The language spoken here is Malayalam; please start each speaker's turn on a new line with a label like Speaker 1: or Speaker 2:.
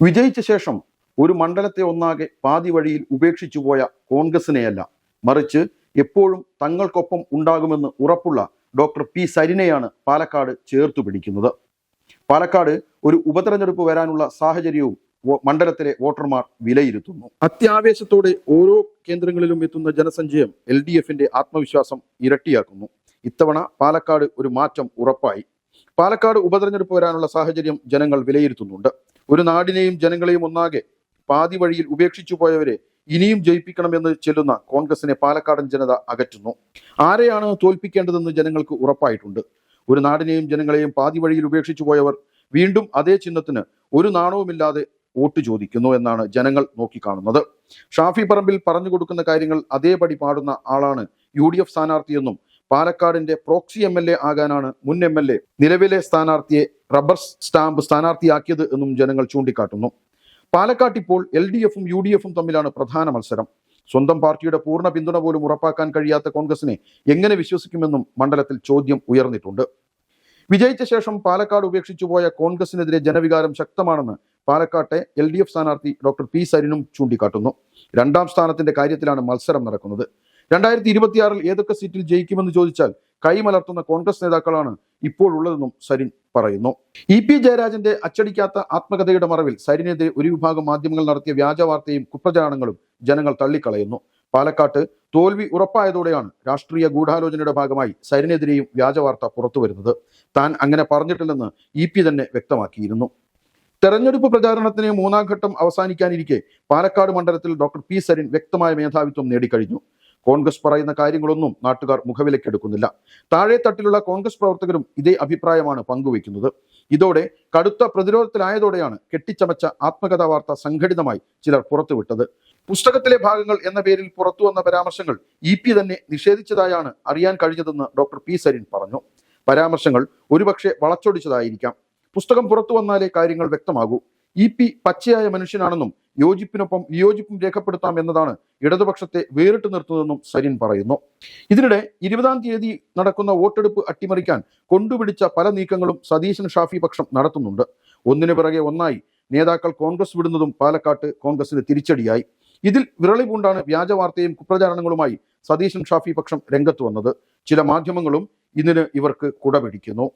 Speaker 1: വിജയിച്ച ശേഷം ഒരു മണ്ഡലത്തെ ഒന്നാകെ പാതി വഴിയിൽ ഉപേക്ഷിച്ചു പോയ കോൺഗ്രസിനെയല്ല മറിച്ച് എപ്പോഴും തങ്ങൾക്കൊപ്പം ഉണ്ടാകുമെന്ന് ഉറപ്പുള്ള ഡോക്ടർ പി സരിനെയാണ് പാലക്കാട് ചേർത്തു പിടിക്കുന്നത്. പാലക്കാട് ഒരു ഉപതെരഞ്ഞെടുപ്പ് വരാനുള്ള സാഹചര്യവും മണ്ഡലത്തിലെ വോട്ടർമാർ വിലയിരുത്തുന്നു. അത്യാവേശത്തോടെ ഓരോ കേന്ദ്രങ്ങളിലും എത്തുന്ന ജനസഞ്ചയം എൽ ഡി എഫിന്റെ ആത്മവിശ്വാസം ഇരട്ടിയാക്കുന്നു. ഇത്തവണ പാലക്കാട് ഒരു മാറ്റം ഉറപ്പായി. പാലക്കാട് ഉപതെരഞ്ഞെടുപ്പ് വരാനുള്ള സാഹചര്യം ജനങ്ങൾ വിലയിരുത്തുന്നുണ്ട്. ഒരു നാടിനെയും ജനങ്ങളെയും ഒന്നാകെ പാതി വഴിയിൽ ഉപേക്ഷിച്ചു പോയവരെ ഇനിയും ജയിപ്പിക്കണമെന്ന് ചെല്ലുന്ന കോൺഗ്രസിനെ പാലക്കാടൻ ജനത അകറ്റുന്നു. ആരെയാണ് തോൽപ്പിക്കേണ്ടതെന്ന് ജനങ്ങൾക്ക് ഉറപ്പായിട്ടുണ്ട്. ഒരു നാടിനെയും ജനങ്ങളെയും പാതി വഴിയിൽ ഉപേക്ഷിച്ചു പോയവർ വീണ്ടും അതേ ചിഹ്നത്തിന് ഒരു നാണവുമില്ലാതെ വോട്ട് ചോദിക്കുന്നു എന്നാണ് ജനങ്ങൾ നോക്കിക്കാണുന്നത്. ഷാഫി പറമ്പിൽ പറഞ്ഞു കൊടുക്കുന്ന കാര്യങ്ങൾ അതേപടി പാടുന്ന ആളാണ് യു ഡി എഫ് സ്ഥാനാർത്ഥിയെന്നും പാലക്കാടിന്റെ പ്രോക്സി എം എൽ എ ആകാനാണ് മുൻ എം എൽ എ നിലവിലെ സ്ഥാനാർത്ഥിയെ റബ്ബർ സ്റ്റാമ്പ് സ്ഥാനാർത്ഥിയാക്കിയത് എന്നും ജനങ്ങൾ ചൂണ്ടിക്കാട്ടുന്നു. പാലക്കാട്ട് ഇപ്പോൾ എൽ ഡി എഫും യു ഡി എഫും തമ്മിലാണ് പ്രധാന മത്സരം. സ്വന്തം പാർട്ടിയുടെ പൂർണ പിന്തുണ പോലും ഉറപ്പാക്കാൻ കഴിയാത്ത കോൺഗ്രസിനെ എങ്ങനെ വിശ്വസിക്കുമെന്നും മണ്ഡലത്തിൽ ചോദ്യം ഉയർന്നിട്ടുണ്ട്. വിജയിച്ച ശേഷം പാലക്കാട് ഉപേക്ഷിച്ചു പോയ കോൺഗ്രസിനെതിരെ ജനവികാരം ശക്തമാണെന്ന് പാലക്കാട്ടെ എൽ ഡി എഫ് സ്ഥാനാർത്ഥി ഡോക്ടർ പി സരിനും ചൂണ്ടിക്കാട്ടുന്നു. രണ്ടാം സ്ഥാനത്തിന്റെ കാര്യത്തിലാണ് മത്സരം നടക്കുന്നത്. രണ്ടായിരത്തി ഇരുപത്തിയാറിൽ ഏതൊക്കെ സീറ്റിൽ ജയിക്കുമെന്ന് ചോദിച്ചാൽ കൈമലർത്തുന്ന കോൺഗ്രസ് നേതാക്കളാണ് ഇപ്പോഴുള്ളതെന്നും സരിൻ പറയുന്നു. ഇ പി ജയരാജന്റെ അച്ചടിക്കാത്ത ആത്മകഥയുടെ മറവിൽ സരിനെതിരെ ഒരു വിഭാഗം മാധ്യമങ്ങൾ നടത്തിയ വ്യാജ വാർത്തയും കുപ്രചാരണങ്ങളും ജനങ്ങൾ തള്ളിക്കളയുന്നു. പാലക്കാട്ട് തോൽവി ഉറപ്പായതോടെയാണ് രാഷ്ട്രീയ ഗൂഢാലോചനയുടെ ഭാഗമായി സരിനെതിരെയും വ്യാജ വാർത്ത പുറത്തുവരുന്നത്. താൻ അങ്ങനെ പറഞ്ഞിട്ടില്ലെന്ന് ഇ പി തന്നെ വ്യക്തമാക്കിയിരുന്നു. തെരഞ്ഞെടുപ്പ് പ്രചാരണത്തിന് മൂന്നാം ഘട്ടം അവസാനിക്കാനിരിക്കെ പാലക്കാട് മണ്ഡലത്തിൽ ഡോക്ടർ പി സരിൻ വ്യക്തമായ മേധാവിത്വം നേടിക്കഴിഞ്ഞു. കോൺഗ്രസ് പറയുന്ന കാര്യങ്ങളൊന്നും നാട്ടുകാർ മുഖവിലക്കെടുക്കുന്നില്ല. താഴെ തട്ടിലുള്ള കോൺഗ്രസ് പ്രവർത്തകരും ഇതേ അഭിപ്രായമാണ് പങ്കുവയ്ക്കുന്നത്. ഇതോടെ കടുത്ത പ്രതിരോധത്തിലായതോടെയാണ് കെട്ടിച്ചമച്ച ആത്മകഥാ വാർത്ത സംഘടിതമായി ചിലർ പുറത്തുവിട്ടത്. പുസ്തകത്തിലെ ഭാഗങ്ങൾ എന്ന പേരിൽ പുറത്തു വന്ന പരാമർശങ്ങൾ ഇ പി തന്നെ നിഷേധിച്ചതായാണ് അറിയാൻ കഴിഞ്ഞതെന്ന് ഡോക്ടർ പി സരിൻ പറഞ്ഞു. പരാമർശങ്ങൾ ഒരുപക്ഷെ വളച്ചൊടിച്ചതായിരിക്കാം. പുസ്തകം പുറത്തു വന്നാലേ കാര്യങ്ങൾ വ്യക്തമാകൂ. ഇ പി പച്ചയായ മനുഷ്യനാണെന്നും യോജിപ്പിനൊപ്പം വിയോജിപ്പും രേഖപ്പെടുത്താം എന്നതാണ് ഇടതുപക്ഷത്തെ വേറിട്ട് നിർത്തുന്നതെന്നും സരിൻ പറയുന്നു. ഇതിനിടെ ഇരുപതാം തീയതി നടക്കുന്ന വോട്ടെടുപ്പ് അട്ടിമറിക്കാൻ കൊണ്ടുപിടിച്ച പല നീക്കങ്ങളും സതീശൻ ഷാഫി പക്ഷം നടത്തുന്നുണ്ട്. ഒന്നിനു പിറകെ ഒന്നായി നേതാക്കൾ കോൺഗ്രസ് വിടുന്നതും പാലക്കാട്ട് കോൺഗ്രസിന് തിരിച്ചടിയായി. ഇതിൽ വിരളി പൂണ്ടാണ് വ്യാജ വാർത്തയും കുപ്രചാരണങ്ങളുമായി സതീശൻ ഷാഫി പക്ഷം രംഗത്ത് വന്നത്. ചില മാധ്യമങ്ങളും ഇതിന് ഇവർക്ക് കുടപിടിക്കുന്നു.